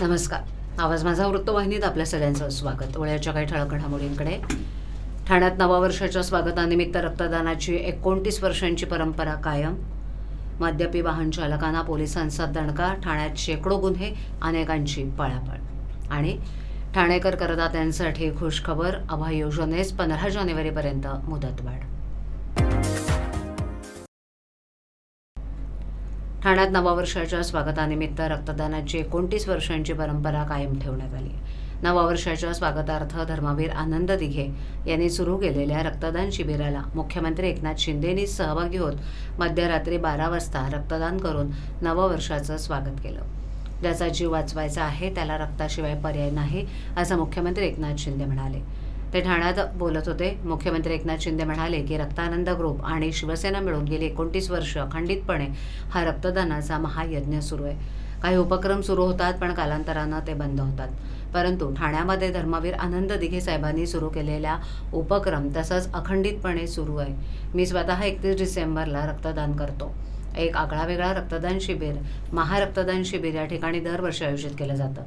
नमस्कार. आवाज माझा वृत्तवाहिनीत आपल्या सगळ्यांचं स्वागत. वळ्याच्या काही ठळक घडामोडींकडे. ठाण्यात नवा वर्षाच्या स्वागतानिमित्त रक्तदानाची एकोणतीस वर्षांची परंपरा कायम. मद्यपी वाहन चालकांना पोलिसांचा दणका ठाण्यात शेकडो गुन्हे अनेकांची पळापळ. आणि ठाणेकर करदात्यांसाठी खुशखबर अभय योजनेस पंधरा जानेवारीपर्यंत मुदतवाढ. ठाण्यात नववर्षाच्या स्वागतानिमित्त रक्तदानाची एकोणतीस वर्षांची परंपरा कायम ठेवण्यात आली. नववर्षाच्या स्वागतार्थ धर्मवीर आनंद दिघे यांनी सुरू केलेल्या रक्तदान शिबिराला मुख्यमंत्री एकनाथ शिंदेनी सहभागी होत मध्यरात्री बारा वाजता रक्तदान करून नववर्षाचं स्वागत केलं. ज्याचा जीव वाचवायचा आहे त्याला रक्ताशिवाय पर्याय नाही असं मुख्यमंत्री एकनाथ शिंदे म्हणाले. ते ठाण्यात बोलत होते. मुख्यमंत्री एकनाथ शिंदे म्हणाले की रक्तानंद ग्रुप आणि शिवसेना मिळून गेली एकोणतीस वर्ष अखंडितपणे हा रक्तदानाचा महायज्ञ सुरू आहे. काही उपक्रम सुरू होतात पण कालांतरानं ते बंद होतात. परंतु ठाण्यामध्ये धर्मवीर आनंद दिघे साहेबांनी सुरू केलेल्या उपक्रम तसंच अखंडितपणे सुरू आहे. मी स्वतः एकतीस डिसेंबरला रक्तदान करतो. एक आगळा वेगळा रक्तदान शिबिर महारक्तदान शिबिर या ठिकाणी दरवर्षी आयोजित केलं जातं.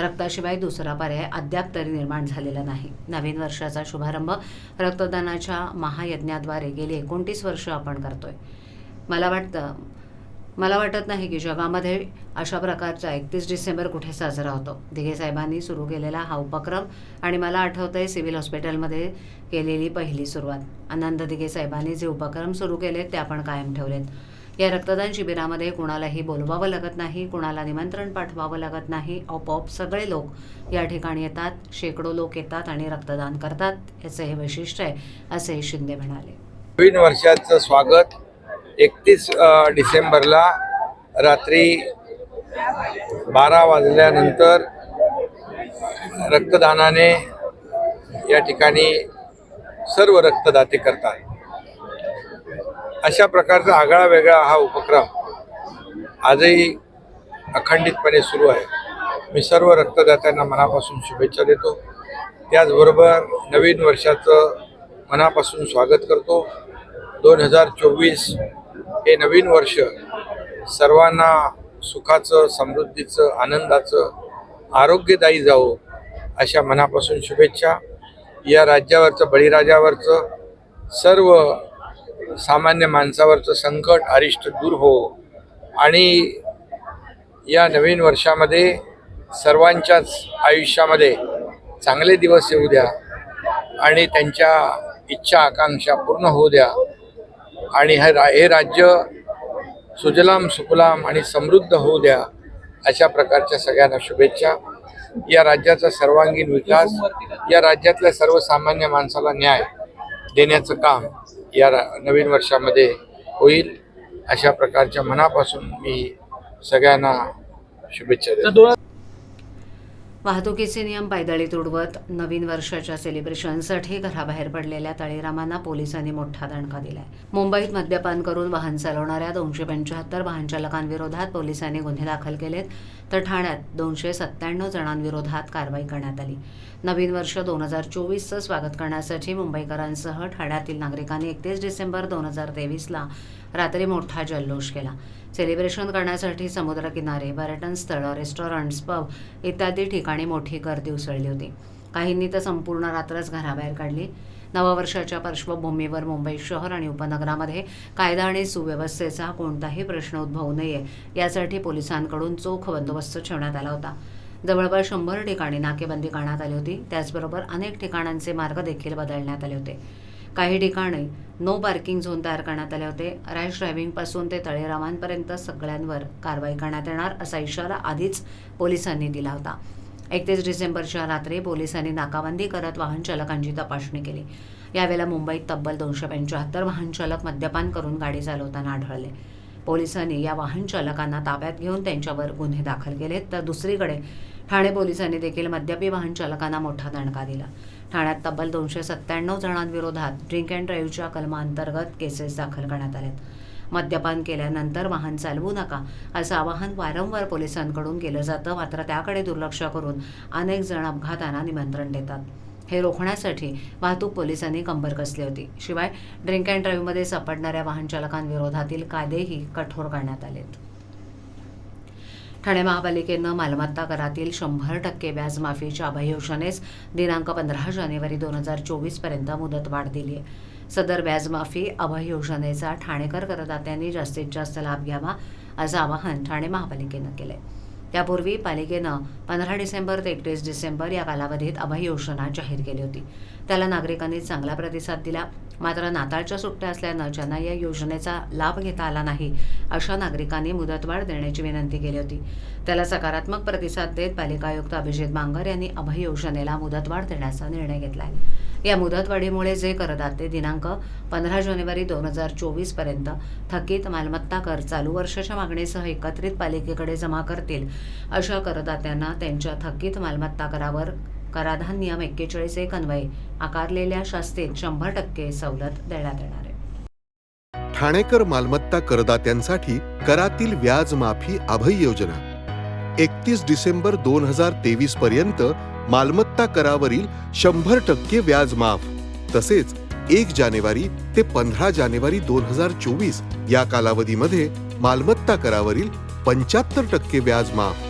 रक्ताशिवाय दुसरा पर्याय अद्याप तरी निर्माण झालेला नाही. नवीन वर्षाचा शुभारंभ रक्तदानाच्या महायज्ञाद्वारे गेली एकोणतीस वर्ष आपण करतोय. मला वाटतं मला वाटत नाही की जगामध्ये अशा प्रकारचा एकतीस डिसेंबर कुठे साजरा होतो. दिघे साहेबांनी सुरू केलेला हा उपक्रम आणि मला आठवतंय सिव्हिल हॉस्पिटलमध्ये केलेली पहिली सुरुवात. आनंद दिघे साहेबांनी जे उपक्रम सुरू केलेत ते आपण कायम ठेवलेत. या रक्तदान शिबिरामध्ये कुणालाही बोलवावं लागत नाही कुणाला निमंत्रण पाठवावं लागत नाही. आपोआप सगळे लोक या ठिकाणी येतात शेकडो लोक येतात आणि रक्तदान करतात. याचं हे वैशिष्ट्य आहे असे शिंदे म्हणाले. नवीन वर्षाचं स्वागत एकतीस डिसेंबरला रात्री बारा वाजल्यानंतर रक्तदानाने या ठिकाणी सर्व रक्तदाते करतात. अशा प्रकारचा आगळा वेगळा हा उपक्रम आजही अखंडितपणे सुरू आहे. मी सर्व रक्तदात्यांना मनापासून शुभेच्छा देतो. त्याचबरोबर नवीन वर्षाचं मनापासून स्वागत करतो. दोन हजार चोवीस हे नवीन वर्ष सर्वांना सुखाचं समृद्धीचं आनंदाचं आरोग्यदायी जावो अशा मनापासून शुभेच्छा. या राज्यावरचं बळीराजावरचं सर्व सामान्य माणसावरचं संकट अरिष्ट दूर हो. आणि या नवीन वर्षामध्ये सर्वांच्याच आयुष्यामध्ये चांगले दिवस येऊ द्या आणि त्यांच्या इच्छा आकांक्षा पूर्ण होऊ द्या. आणि हे रा हे राज्य सुजलाम सुफलाम आणि समृद्ध होऊ द्या अशा प्रकारच्या सगळ्यांना शुभेच्छा. या राज्याचा सर्वांगीण विकास या राज्यातल्या सर्वसामान्य माणसाला न्याय देण्याचं काम या नवीन वर्षामध्ये होईल अशा प्रकारच्या मनापासून मी सगळ्यांना शुभेच्छा देतो. वाहतुकीचे नियम पायदळी तुडवत नवीन वर्षाच्या सेलिब्रेशनसाठी घराबाहेर पडलेल्या तळीरामांना पोलिसांनी मोठा दणका दिलाय. मुंबईत मद्यपान करून वाहन चालवणाऱ्या दोनशे पंच्याहत्तर वाहनचालकांविरोधात पोलिसांनी गुन्हे दाखल केलेत. तर ठाण्यात दोनशे सत्त्याण्णव जणांविरोधात कारवाई करण्यात आली. नवीन वर्ष दोन हजार चोवीसचं स्वागत करण्यासाठी मुंबईकरांसह ठाण्यातील नागरिकांनी एकतीस डिसेंबर दोन हजार तेवीसला रात्री मोठा जल्लोष केला. सेलिब्रेशन करण्यासाठी समुद्रकिनारे पर्यटन स्थळं रेस्टॉरंट्स पब इत्यादी ठिकाणी मोठी गर्दी उसळली होती. काहींनी तर संपूर्ण रात्रच घराबाहेर काढली. नववर्षाच्या पार्श्वभूमीवर मुंबई शहर आणि उपनगरामध्ये कायदा आणि सुव्यवस्थेचा कोणताही प्रश्न उद्भवू नये यासाठी पोलिसांकडून चोख बंदोबस्त ठेवण्यात आला होता. जवळपास शंभर ठिकाणी नाकेबंदी करण्यात आली होती. त्याचबरोबर अनेक ठिकाणांचे मार्ग देखील बदलण्यात आले होते. काही ठिकाणी नो पार्किंग झोन तयार करण्यात आले होते. रॅश ड्रायव्हिंगपासून ते तळेरामांपर्यंत सगळ्यांवर कारवाई करण्यात येणार असा इशारा आधीच पोलिसांनी दिला होता. एकतीस डिसेंबरच्या रात्री पोलिसांनी नाकाबंदी करत वाहन चालकांची तपासणी केली. यावेळेला मुंबईत तब्बल दोनशे पंच्याहत्तर वाहन चालक मद्यपान करून गाडी चालवताना आढळले. पोलिसांनी या वाहन चालकांना ताब्यात घेऊन त्यांच्यावर गुन्हे दाखल केलेत तर दुसरीकडे ठाणे पोलिसांनी देखील मद्यपी वाहन चालकांना मोठा दणका दिला. ठाण्यात तब्बल दोनशे सत्त्याण्णव जणांविरोधात ड्रिंक अँड ड्राईव्हच्या कलमांतर्गत केसेस दाखल करण्यात आलेत. मद्यपान केल्यानंतर वाहन चालवू नका असं आवाहन वारंवार पोलिसांकडून केलं जातं. मात्र त्याकडे दुर्लक्ष करून अनेक जण अपघातांना निमंत्रण देतात. हे रोखण्यासाठी वाहतूक पोलिसांनी कंबर कसली होती. शिवाय ड्रिंक अँड ड्राईव्हमध्ये सापडणाऱ्या वाहन चालकांविरोधातील कायदेही कठोर करण्यात आलेत. ठाणे महापालिकेनं मालमत्ता करातील शंभर टक्के व्याज माफीच्या अभय योजनेस दिनांक पंधरा जानेवारी दोन हजार चोवीसपर्यंत मुदतवाढ दिली आहे सदर व्याजमाफी अभय योजनेचा ठाणेकर करदात्यांनी जास्तीत जास्त लाभ घ्यावा असं आवाहन ठाणे महापालिकेनं केलं आहे त्यापूर्वी पालिकेनं पंधरा डिसेंबर ते एकतीस डिसेंबर या कालावधीत अभय योजना जाहीर केली होती. त्याला नागरिकांनी चांगला प्रतिसाद दिला. मात्र नाताळच्या सुट्ट्या असल्यानं ज्यांना या योजनेचा लाभ घेता आला नाही अशा नागरिकांनी मुदतवाढ देण्याची विनंती केली होती. त्याला सकारात्मक प्रतिसाद देत पालिका आयुक्त अभिजित बांगर यांनी अभय योजनेला मुदतवाढ देण्याचा निर्णय घेतला आहे या मुदतवाढीमुळे जे करदाते दिनांक पंधरा जानेवारी दोन हजार चोवीसपर्यंत थकीत मालमत्ता कर चालू वर्षाच्या मागणीसह एकत्रित पालिकेकडे जमा करतील अशा करदात्यांना त्यांच्या थकीत मालमत्ता करावर कराधान नियम एक्केचाळीस एक अन्वये आकारलेल्या शास्तीत शंभर टक्के सवलत देण्यात येणार आहे. ठाणेकर मालमत्ता करदात्यांसाठी करातील व्याज माफी अभय योजना. एकतीस डिसेंबर दोन हजार तेवीस पर्यंत मालमत्ता करावरील शंभर टक्के व्याज माफ तसेच एक जानेवारी ते पंधरा जानेवारी दोन हजार चोवीस या कालावधीमध्ये मालमत्ता करावरील पंच्याहत्तर टक्के व्याज माफ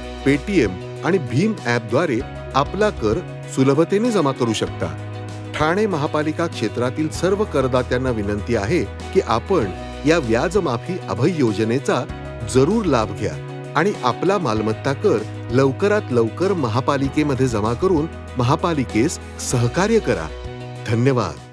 पेटीएम आणि भीम ॲपद्वारे आपला कर सुलभतेने जमा करू शकता. ठाणे महापालिका क्षेत्रातील सर्व करदात्यांना विनंती आहे की आपण या व्याजमाफी अभय योजनेचा जरूर लाभ घ्या आणि आपला मालमत्ता कर लवकरात लवकर महापालिकेमध्ये जमा करून महापालिकेस सहकार्य करा. धन्यवाद.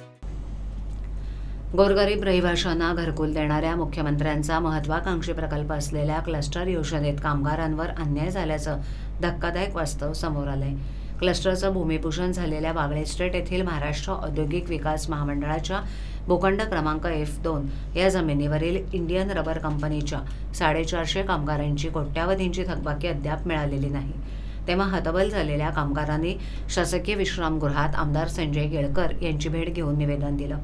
गोरगरीब रहिवाशांना घरकुल देणाऱ्या मुख्यमंत्र्यांचा महत्वाकांक्षी प्रकल्प असलेल्या क्लस्टर योजनेत कामगारांवर अन्याय झाल्याचं धक्कादायक वास्तव समोर आलंय. क्लस्टरचं भूमिपूजन झालेल्या बागळे स्टेट येथील महाराष्ट्र औद्योगिक विकास महामंडळाच्या भूखंड क्रमांक एफ दोन या जमिनीवरील इंडियन रबर कंपनीच्या साडेचारशे कामगारांची कोट्यावधींची थकबाकी अद्याप मिळालेली नाही. तेव्हा हतबल झालेल्या कामगारांनी शासकीय विश्रामगृहात आमदार संजय केळकर यांची भेट घेऊन निवेदन दिलं.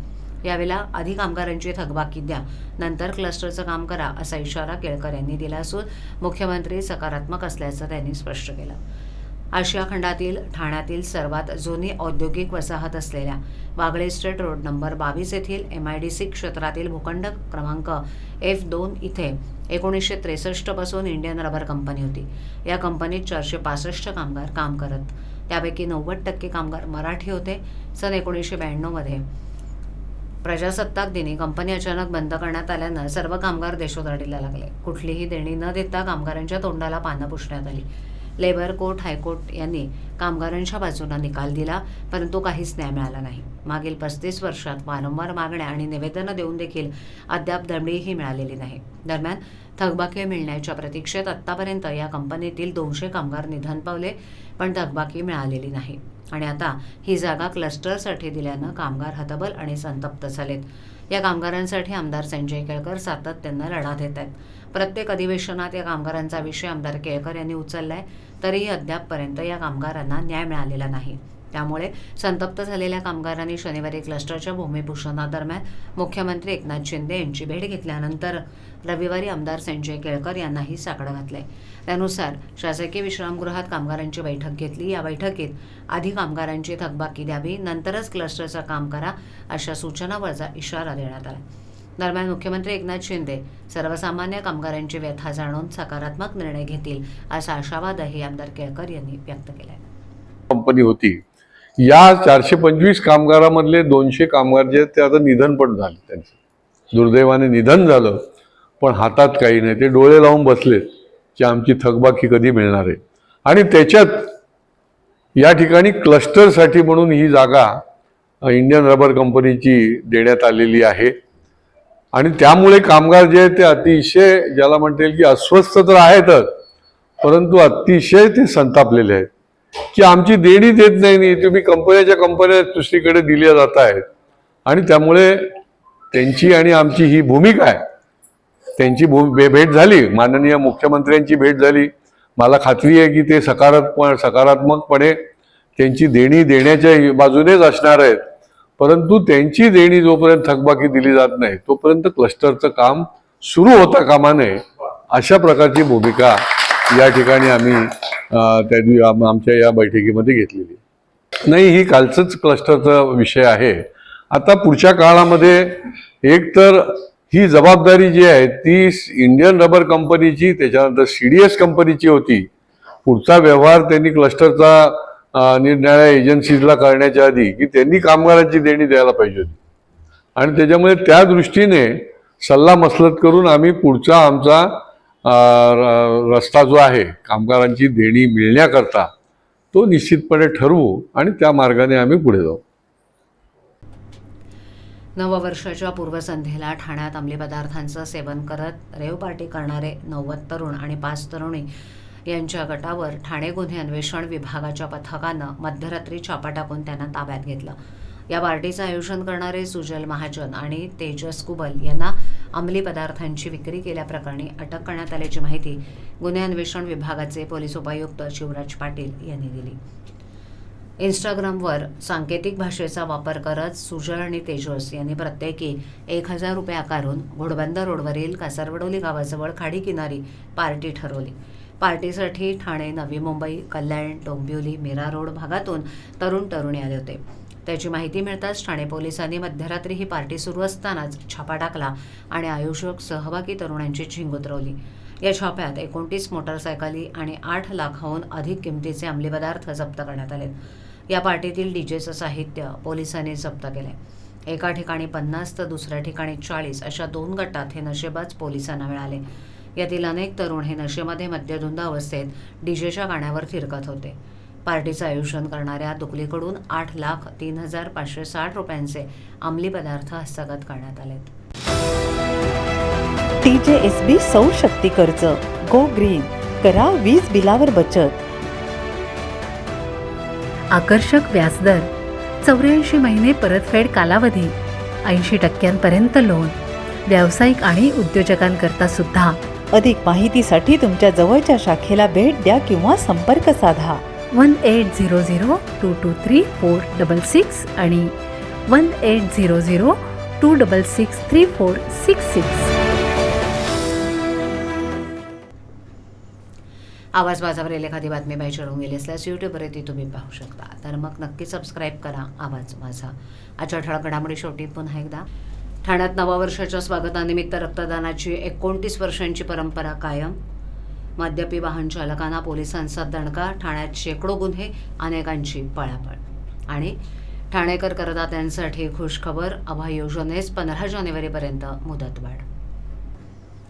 यावेळेला आधी कामगारांची थकबाकी द्या. नंतर क्लस्टरचं काम करा असा इशारा केळकर यांनी दिला असून मुख्यमंत्री सकारात्मक असल्याचं त्यांनी स्पष्ट केलं. आशिया खंडातील ठाण्यातील सर्वात जुनी औद्योगिक वसाहत असलेल्या वागळे स्ट्रीट रोड नंबर बावीस येथील एम आय डी सी क्षेत्रातील भूखंड क्रमांक एफ दोन इथे एकोणीसशे त्रेसष्टपासून इंडियन रबर कंपनी होती. या कंपनीत चारशे पासष्ट कामगार काम करत त्यापैकी नव्वद टक्के कामगार मराठी होते. सन एकोणीसशे ब्याण्णवमध्ये प्रजासत्ताक दिनी कंपनी अचानक बंद करण्यात आल्यानं सर्व कामगार देशोधडीला लागले. कुठलीही देणी न देता कामगारांच्या तोंडाला पानं पुसण्यात आली. लेबर कोर्ट हायकोर्ट यांनी कामगारांच्या बाजूला निकाल दिला परंतु काहीच न्याय मिळाला नाही. मागील पस्तीस वर्षात वारंवार मागण्या आणि निवेदनं देऊन देखील अद्याप दमडीही मिळालेली नाही. दरम्यान थकबाकी मिळण्याच्या प्रतीक्षेत आत्तापर्यंत या कंपनीतील दोनशे कामगार निधन पावले पण थकबाकी मिळालेली नाही. आणि आता ही जागा क्लस्टरसाठी दिल्यानं कामगार हतबल आणि संतप्त झालेत. या कामगारांसाठी आमदार संजय केळकर सातत्यानं लढा देत आहेत प्रत्येक अधिवेशनात या कामगारांचा विषय आमदार केळकर यांनी उचलला आहे तरीही अद्यापपर्यंत या कामगारांना न्याय मिळालेला नाही. त्यामुळे संतप्त झालेल्या कामगारांनी शनिवारी क्लस्टरच्या भूमिभूषणादरम्यान मुख्यमंत्री एकनाथ शिंदे यांची भेट घेतल्यानंतर रविवारी आमदार संजय केळकर यांनाही साकडं घातलंय. त्यानुसार शासकीय विश्रामगृहात कामगारांची बैठक घेतली. या बैठकीत आधी कामगारांची थकबाकी द्यावी नंतरच क्लस्टरचं काम करा अशा सूचनावरचा इशारा देण्यात आला. दरम्यान मुख्यमंत्री एकनाथ शिंदे सर्वसामान्य कामगारांची व्यथा जाणून सकारात्मक निर्णय घेतील असा आशावादही आमदार केळकर यांनी व्यक्त केलाय. कंपनी होती. या चारशे पंचवीस कामगारामधले दोनशे कामगार जे आहेत ते आता निधन पण झाले त्यांचं. दुर्दैवाने निधन झालं पण हातात काही नाही. ते डोळे लावून बसलेत की आमची थकबाकी कधी मिळणार आहे. आणि त्याच्यात या ठिकाणी क्लस्टरसाठी म्हणून ही जागा इंडियन रबर कंपनीची देण्यात आलेली आहे. आणि त्यामुळे कामगार जे आहेत ते अतिशय ज्याला म्हणता येईल की अस्वस्थ तर आहेतच परंतु अतिशय ते संतापलेले आहेत. की आमची देणी देत नाही नाही तुम्ही कंपन्याच्या कंपन्या दुसरीकडे दिल्या जात आहेत आणि त्यामुळे त्यांची आणि आमची ही भूमिका आहे. त्यांची भू भेट झाली माननीय मुख्यमंत्र्यांची भेट झाली. मला खात्री आहे की ते सकारात्मक सकारात्मकपणे त्यांची देणी देण्याच्या बाजूनेच असणार आहेत. परंतु त्यांची देणी जोपर्यंत थकबाकी दिली जात नाही तोपर्यंत क्लस्टरचं काम सुरू होता कामा नये अशा प्रकारची भूमिका या ठिकाणी आम्ही त्या आमच्या या बैठकीमध्ये घेतलेली. नाही ही कालचंच क्लस्टरचा विषय आहे. आता पुढच्या काळामध्ये एक तर ही जबाबदारी जी आहे ती इंडियन रबर कंपनीची त्याच्यानंतर सी डी एस कंपनीची होती. पुढचा व्यवहार त्यांनी क्लस्टरचा निरनिराळ्या एजन्सीजला करण्याच्या आधी की त्यांनी कामगारांची देणी द्यायला पाहिजे होती. आणि त्याच्यामुळे त्या दृष्टीने सल्ला मसलत करून आम्ही पुढचा आमचा रस्ता जो आहे कामगारांची देणी मिळण्याकरता तो निश्चितपणे ठरवू आणि त्या मार्गाने आम्ही पुढे जाऊ. नववर्षाच्या पूर्वसंध्येला ठाण्यात अंमली पदार्थांचं सेवन करत रेव पार्टी करणारे नव्वद तरुण आणि पाच तरुणी यांच्या गटावर ठाणे गुन्हे अन्वेषण विभागाच्या पथकानं मध्यरात्री छापा टाकून त्यांना ताब्यात घेतलं. या पार्टीचं आयोजन करणारे सुजल महाजन आणि तेजस कुबल यांना अंमली पदार्थांची विक्री केल्याप्रकरणी अटक करण्यात आल्याची माहिती गुन्हे अन्वेषण विभागाचे पोलीस उपायुक्त शिवराज पाटील यांनी दिली. इंस्टाग्रामवर सांकेतिक भाषेचा वापर करत सुजल आणि तेजस यांनी प्रत्येकी एक हजार रुपये आकारून घोडबंद रोडवरील कासारवडोली गावाजवळ खाडी किनारी पार्टी ठरवली. पार्टीसाठी ठाणे नवी मुंबई कल्याण डोंबिवली मीरा रोड भागातून तरुण तरुणी आले होते. त्याची माहिती मिळताच ठाणे पोलिसांनी मध्यरात्री ही पार्टी सुरू असतानाच छापा टाकला आणि आयोजक सहभागी तरुणांची झिंग उतरवली. या छाप्यात एकोणतीस मोटरसायकली आणि आठ लाखाहून अधिक किमतीचे अंमली पदार्थ जप्त करण्यात आले या पार्टीतील डीजेचं साहित्य पोलिसांनी जप्त केले एका ठिकाणी पन्नास तर दुसऱ्या ठिकाणी चाळीस अशा दोन गटात हे नशेबाज पोलिसांना मिळाले. यातील अनेक तरुण हे नशेमध्ये मद्यधुंद अवस्थेत डीजेच्या गाण्यावर फिरकत होते. पार्टीचं आयोजन करणाऱ्या दुकलीकडून आठ लाख तीन हजार पाचशे साठ रुपयांचे अंमली पदार्थ हस्तगत करण्यात आलेत. बी सौर शक्ती कर्ज गो ग्रीन करा वीज बिलावर बचत. आकर्षक व्याजदर चौऱ्याऐंशी महिने परतफेड कालावधी ऐंशी टक्क्यांपर्यंत लोन व्यावसायिक आणि उद्योजकांकरता सुद्धा. अधिक माहितीसाठी तुमच्या जवळच्या शाखेला भेट द्या किंवा संपर्क साधा. One eight zero zero two two three four double six आणि one eight zero zero two double six three four six six. आवाज माझावरील एखादी बातमी बाई चढून गेली असल्यास यूट्यूबवर ती तुम्ही पाहू शकता. तर मग नक्की सबस्क्राईब करा. आवाज माझा आजच्या ठळक घडामोडी शेवटी पुन्हा एकदा. ठाण्यात नवा वर्षाच्या स्वागतानिमित्त रक्तदानाची एकोणतीस वर्षांची परंपरा कायम. मद्यपी वाहन चालकांना पोलिसांचा दणका ठाण्यात शेकडो गुन्हे अनेकांची पळापळ. आणि ठाणेकर करदात्यांसाठी खुशखबर अभय योजनेस पंधरा जानेवारीपर्यंत मुदतवाढ.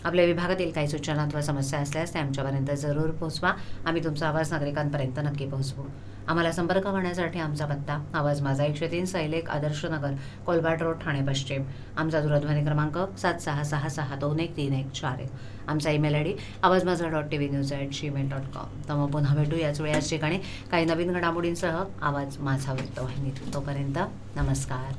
आपल्या विभागातील काही सूचना अथवा समस्या असल्यास त्या आमच्यापर्यंत जरूर पोहोचवा. आम्ही तुमचा आवाज नागरिकांपर्यंत नक्की पोहोचवू. आम्हाला संपर्क करण्यासाठी आमचा पत्ता आवाज माझा एकशे तीन सैलेख आदर्श नगर कोलबाट रोड ठाणे पश्चिम. आमचा दूरध्वनी क्रमांक सात सहा सहा सहा दोन एक तीन एक चार एक. आमचा email I D Awaaz Majha dot T V news at Gmail dot com तर मग पुन्हा भेटू याच वेळी. याच ठिकाणी काही नवीन घडामोडींसह आवाज माझा वृत्तवाहिनीत तोपर्यंत नमस्कार.